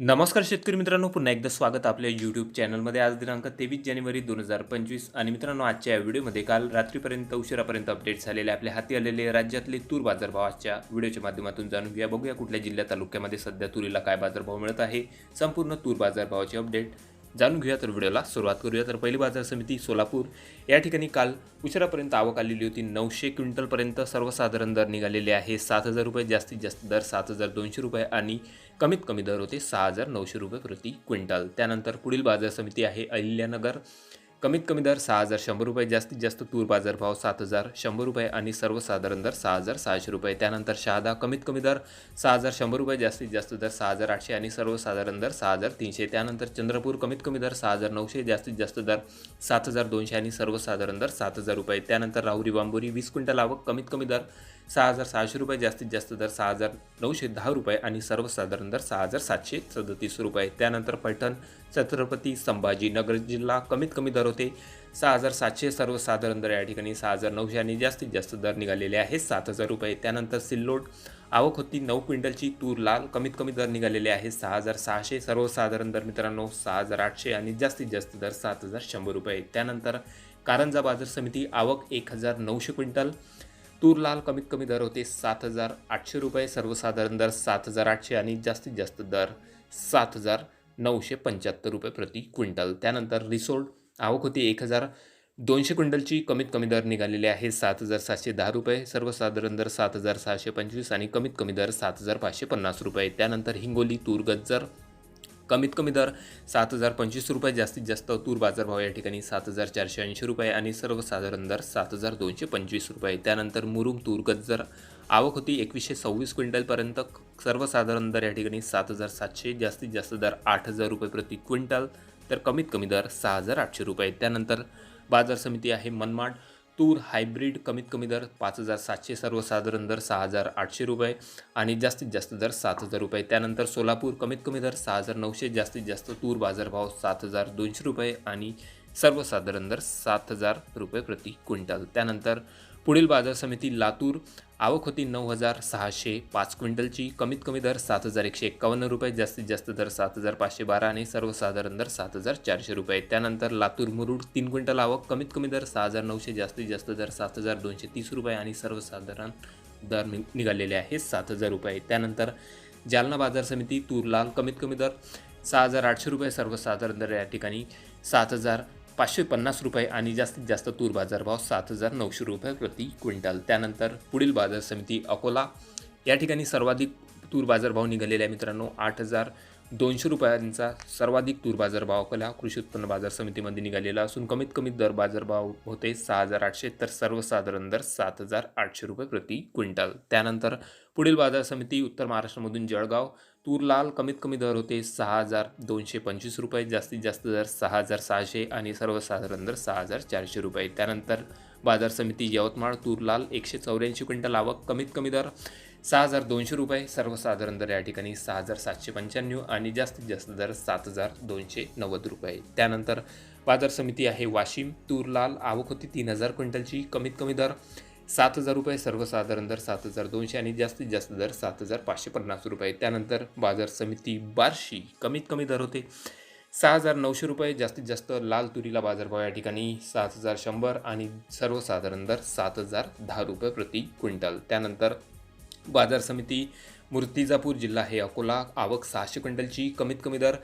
नमस्कार शेतकरी मित्रांनो पुन्हा एकदा स्वागत आपल्या यूट्यूब चॅनलमध्ये आज दिनांक तेवीस जानेवारी दोन हजार पंचवीस आणि मित्रांनो आजच्या या व्हिडिओमध्ये काल रात्रीपर्यंत उशिरापर्यंत अपडेट झालेले आपल्या हाती आलेले राज्यातले तूर बाजारभाव. आजच्या व्हिडिओच्या माध्यमातून जाणून घ्या बघूया कुठल्या जिल्ह्या तालुक्यामध्ये सध्या तुरीला काय बाजारभाव मिळत आहे. संपूर्ण तूर बाजारभावाचे अपडेट जाणून घेऊया तर व्हिडिओला सुरुवात करूया. तर पहिली बाजार समिती सोलापूर. या ठिकाणी काल उशिरापर्यंत आवक आलेली होती. नऊशे क्विंटलपर्यंत सर्वसाधारण दर निघालेले आहे. सात हजार रुपये जास्तीत जास्त दर सात हजार दोनशे रुपये आणि कमीत कमी दर होते सहा हजार नऊशे रुपये प्रति क्विंटल. त्यानंतर पुढील बाजार समिती आहे अहिल्यानगर. कमीत कमी दर सहा हजार शंभर रुपये जास्तीत जास्त तूर बाजारभाव सात हजार शंभर रुपये आणि सर्वसाधारण दर सहा हजार सहाशे रुपये. त्यानंतर शहादा कमीत कमी दर सहा हजार शंभर रुपये जास्तीत जास्त दर सहा हजार आठशे आणि सर्वसाधारण दर सहा हजार तीनशे. त्यानंतर चंद्रपूर कमीत कमी दर सहा हजार नऊशे जास्तीत जास्त दर सात हजार दोनशे आणि सर्वसाधारण दर सात हजार रुपये. त्यानंतर राहुरी बांबोरी वीस क्विंटल आवक कमीत कमी दर सहा हजार सहाशे रुपये जास्तीत जास्त दर सहा हजार नऊशे दहा रुपये आणि सर्वसाधारण दर सहा हजार सातशे सदतीस रुपये. त्यानंतर पैठण छत्रपती संभाजी नगर जिल्हा कमीत कमी दर होते. सहा हजार सातशे सर्वसाधारण दर या ठिकाणी सहा हजार नऊशे आणि जास्तीत जास्त दर निघालेले आहेत सात हजार रुपये. त्यानंतर सिल्लोड आवक होती नऊ क्विंटलची तूर लाल कमीत कमी दर निघालेले आहे सहा हजार सहाशे सर्वसाधारण दर मित्रांनो सहा हजार आठशे आणि जास्तीत जास्त दर सात हजार शंभर रुपये. त्यानंतर कारंजा बाजार समिती आवक एक हजार नऊशे क्विंटल तूर लाल कमीत कमी दर होते सात हजार आठशे रुपये सर्वसाधारण दर सात हजार आठशे आणि जास्तीत जास्त दर सात हजार नऊशे पंच्याहत्तर रुपये प्रति क्विंटल. त्यानंतर रिसोल्ड आवक होती एक हजार दोनशे क्विंटलची कमीत कमी दर निघालेले आहे सात हजार सातशे दहा रुपये सर्वसाधारण दर सात हजार सहाशे पंचवीस आणि कमीत कमी दर सात हजार पाचशे पन्नास रुपये. त्यानंतर हिंगोली तूर गज्जर कमीत कमी दर सात हजार पंचवीस रुपये जास्तीत जास्त तूर बाजारभाव या ठिकाणी सात हजार चारशे ऐंशी रुपये आणि सर्वसाधारण दर सात हजार दोनशे पंचवीस रुपये. त्यानंतर मुरुंग तूर गज्जर आवक होती एकवीसशे सव्वीस क्विंटलपर्यंत सर्वसाधारण दर या ठिकाणी सात हजार सातशे जास्तीत जास्त दर आठ हजार रुपये प्रति क्विंटल. तर कमीत कमी दर सहा हजार आठशे रुपये. त्यानंतर बाजार समिती आहे मनमाड. तूर हायब्रिड कमीत कमी दर पाच हजार सातशे सर्वसाधारण दर सहा हजार आठशे रुपये आणि जास्तीत जास्त दर सात हजार रुपये. त्यानंतर सोलापूर कमीत कमी दर सहा हजार नऊशे जास्तीत जास्त तूर बाजारभाव सात हजार दोनशे रुपये आणि सर्वसाधारण दर सात हजार रुपये प्रति क्विंटल. त्यानंतर पुढील बाजार समिती लातूर. आवक होती नऊ हजार सहाशे पाच क्विंटलची. कमीत कमी दर सात हजार एकशे एक्कावन्न रुपये जास्तीत जास्त दर सात हजार पाचशे बारा आणि सर्वसाधारण दर सात हजार चारशे रुपये. त्यानंतर लातूर मुरुड तीन क्विंटल आवक कमीत कमी दर सहा हजार नऊशे जास्तीत जास्त दर सात हजार दोनशे तीस रुपये आणि सर्वसाधारण दर नि निघालेले आहे सात हजार रुपये. त्यानंतर जालना बाजार समिती तूर लाल कमीत कमी दर सहा हजार आठशे रुपये सर्वसाधारण दर या ठिकाणी सात हजार पाचशे पन्नास रुपये आणि जास्तीत जास्त तूर बाजारभाव सात हजार नऊशे रुपये प्रति क्विंटल. त्यानंतर पुढील बाजार समिती अकोला. या ठिकाणी सर्वाधिक तूर बाजारभाव निघालेला आहे मित्रांनो आठ हजार दोनशे रुपयांचा सर्वाधिक तूर बाजारभाव अकोला कृषी उत्पन्न बाजार समितीमध्ये निघालेला असून कमीत कमी दर बाजारभाव होते सहा हजार आठशे तर सर्वसाधारण दर सात हजार आठशे रुपये प्रति क्विंटल. त्यानंतर पुढील बाजार समिती उत्तर महाराष्ट्रामधून जळगाव. तूर लाल कमीत कमी दर होते सहा हजार दोनशे पंचवीस रुपये जास्तीत जास्त दर सहा हजार सहाशे आणि सर्वसाधारण दर सहा हजार चारशे रुपये. त्यानंतर बाजार समिती यवतमाळ तूर लाल एकशे चौऱ्याऐंशी क्विंटल आवक कमीत कमी दर सहा हजार दोनशे रुपये सर्वसाधारण दर या ठिकाणी सहा हजार सातशे पंच्याण्णव आणि जास्तीत जास्त दर सात हजार दोनशे नव्वद रुपये. त्यानंतर बाजार समिती आहे वाशिम तूर लाल आवक होती तीन हजार क्विंटलची कमीत कमी दर सात हजार रुपये सर्वसाधारण दर सात हजार दोनशे आणि जास्तीत जास्त दर सात हजार पाचशे पन्नास रुपये. त्यानंतर बाजार समिती बार्शी कमीत कमी दर होते सहा हजार नऊशे रुपये जास्तीत जास्त लाल तुरीला बाजारभाव या ठिकाणी सात हजार शंभर आणि सर्वसाधारण दर सात हजार दहा रुपये प्रति क्विंटल. त्यानंतर बाजार समिती मूर्तिजापूर जिल्हा हे अकोला आवक सहाशे क्विंटलची कमीत कमी दर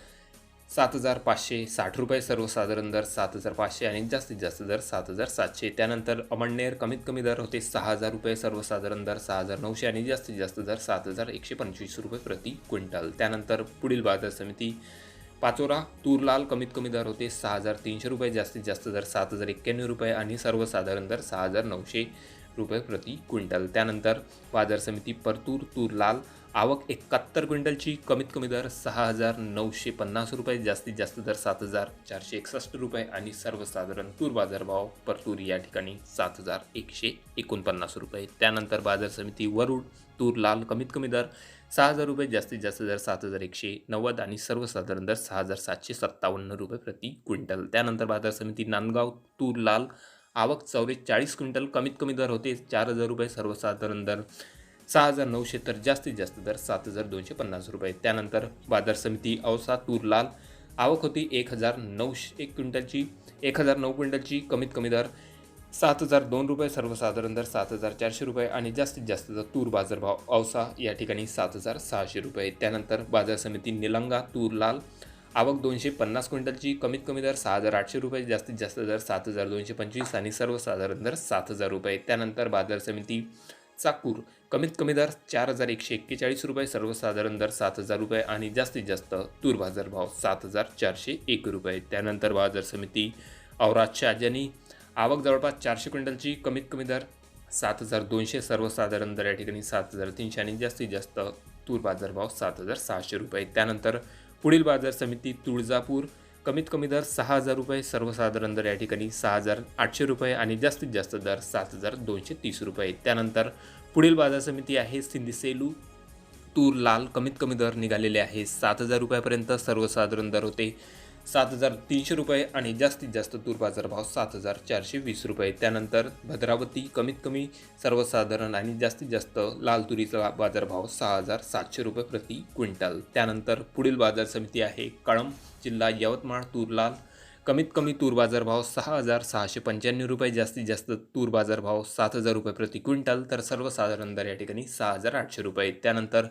सात हजार पाचशे साठ रुपये सर्वसाधारण दर सात हजार पाचशे आणि जास्तीत जास्त दर सात हजार सातशे. त्यानंतर अमळनेर कमीत कमी दर होते सहा हजार रुपये सर्वसाधारण दर सहा हजार नऊशे आणि जास्तीत जास्त दर सात हजार एकशे पंचवीस रुपये प्रति क्विंटल. त्यानंतर पुढील बाजार समिती पाचोरा तूर लाल कमीत कमी दर होते सहा हजार तीनशे रुपये जास्तीत जास्त दर सात हजार एक्क्याण्णव रुपये आणि सर्वसाधारण दर सहा हजार नऊशे रुपये प्रति क्विंटल. त्यानंतर बाजार समिती परतूर तूर लाल आवक एकाहत्तर क्विंटलची कमीत कमी दर सहा हजार नऊशे पन्नास रुपये जास्तीत जास्त दर सात हजार चारशे एकसष्ट रुपये आणि सर्वसाधारण तूर बाजारभाव परतूर या ठिकाणी सात हजार एकशे एकोणपन्नास रुपये. त्यानंतर बाजार समिती वरुड तूर लाल कमीत कमी दर सहा हजार रुपये जास्तीत जास्त दर सात हजार एकशे नव्वद आणि सर्वसाधारण दर सहा हजार सातशे सत्तावन्न रुपये प्रति क्विंटल. त्यानंतर बाजार समिती नांदगाव तूर लाल आवक चौवेचाळीस क्विंटल कमीत कमी दर होते चार हजार रुपये सर्वसाधारण दर सहा हजार नऊशे तर जास्तीत जास्त दर सात हजार दोनशे पन्नास रुपये. त्यानंतर बाजार समिती औसा तूर लाल आवक होती एक हजार नऊशे एक क्विंटलची एक हजार नऊ क्विंटलची कमीत कमी दर सात हजार दोन रुपये सर्वसाधारण दर सात हजार चारशे रुपये आणि जास्तीत जास्त दर तूर बाजारभाव औसा या ठिकाणी सात हजार सहाशे रुपये. त्यानंतर बाजार समिती निलंगा तूर लाल आवक दोनशे पन्नास क्विंटलची कमीत कमी दर सहा हजार आठशे रुपये जास्तीत जास्त दर सात हजार दोनशे पंचवीस आणि सर्वसाधारण दर सात हजार रुपये. त्यानंतर बाजार समिती चाकूर कमीत कमी दर चार हजार एकशे एक्केचाळीस रुपये सर्वसाधारण दर सात हजार रुपये आणि जास्तीत जास्त तूर बाजार भाव सात हजार चारशे एक रुपये. त्यानंतर बाजार समिती औराद शहाजनी आवक जवळपास चारशे क्विंटलची कमीत कमी दर सात हजार दोनशे सर्वसाधारण दर या ठिकाणी सात हजार तीनशे आणि जास्तीत जास्त तूर बाजारभाव सात हजार सहाशे रुपये. त्यानंतर पुढील बाजार समिती तुळजापूर. कमीत कमी दर सहा हजार रुपये सर्वसाधारण दर या ठिकाणी सहा हजार आठशे रुपये आणि जास्तीत जास्त दर सात हजार दोनशे तीस रुपये. त्यानंतर पुढील बाजार समिती आहे सिंधीसेलू तूर लाल कमीत कमी दर निघालेले आहे सात हजार रुपयापर्यंत सर्वसाधारण दर होते. सात हजार तीनशे रुपये आणि जास्तीत जास्त तूर बाजारभाव सात हजार चारशे वीस रुपये. त्यानंतर भद्रावती कमीत कमी सर्वसाधारण आणि जास्तीत जास्त लाल तुरीचा बाजारभाव सहा हजार सातशे रुपये प्रति क्विंटल. त्यानंतर पुढील बाजार समिती आहे कळंब जिल्हा यवतमाळ तूर लाल कमीत कमी तूर बाजारभाव सहा हजार सहाशे पंच्याण्णव रुपये जास्तीत जास्त तूर बाजारभाव सात हजार रुपये प्रति क्विंटल तर सर्वसाधारण दर या ठिकाणी सहा हजार आठशे रुपये. त्यानंतर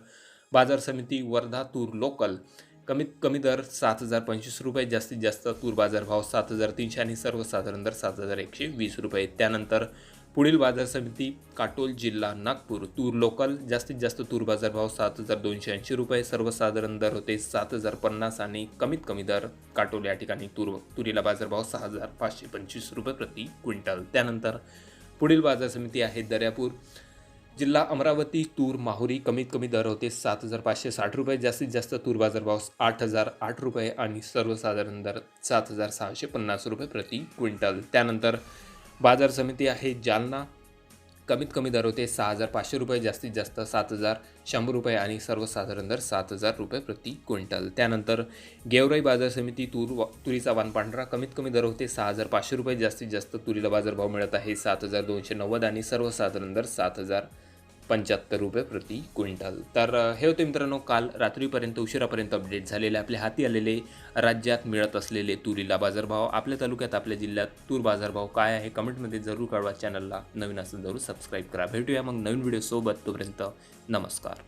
बाजार समिती वर्धा तूर लोकल. कमीत कमी दर सात हजार पंचवीस रुपये जास्तीत जास्त तूर बाजारभाव सात हजार तीनशे आणि सर्वसाधारण दर सात हजार एकशे वीस रुपये. त्यानंतर पुढील बाजार समिती काटोल जिल्हा नागपूर. तूर लोकल जास्तीत जास्त तूर बाजारभाव सात हजार दोनशे ऐंशी रुपये सर्वसाधारण दर होते सात हजार पन्नास आणि कमीत कमी दर काटोल या ठिकाणी तूर तुरीला बाजारभाव सहा हजार पाचशे पंचवीस रुपये प्रति क्विंटल. त्यानंतर पुढील बाजार समिती आहे दर्यापूर. जिल्हा अमरावती तूर माहुरी कमीत कमी दर होते सात हजार पाचशे साठ रुपये जास्तीत जास्त तूर बाजारभाव आठ हजार आठ रुपये आणि सर्वसाधारण दर सात हजार सहाशे पन्नास रुपये प्रति क्विंटल. त्यानंतर बाजार समिती आहे जालना. कमीत कमी दर होते सहा हजार पाचशे रुपये जास्तीत जास्त सात हजार शंभर रुपये आणि सर्वसाधारण दर सात हजार रुपये प्रति क्विंटल. त्यानंतर गेवराई बाजार समिती तूर वा- तुरीचा वाण पांढरा कमीत कमी दर होते सहा हजार पाचशे रुपये जास्तीत जास्त तुरीला बाजारभाव मिळत आहे सात हजार दोनशे नव्वद आणि सर्वसाधारण दर सात हजार पंच्याहत्तर रुपये प्रति क्विंटल. तर हे होते मित्रांनो काल रात्रीपर्यंत उशिरापर्यंत अपडेट झालेले आपल्या हाती आलेले राज्यात मिळत असलेले तुरीला बाजारभाव. आपल्या तालुक्यात आपल्या जिल्ह्यात तूर बाजारभाव काय आहे कमेंटमध्ये जरूर कळवा. चॅनलला नवीन असेल जरूर सबस्क्राईब करा. भेटूया मग नवीन व्हिडिओसोबत तोपर्यंत नमस्कार.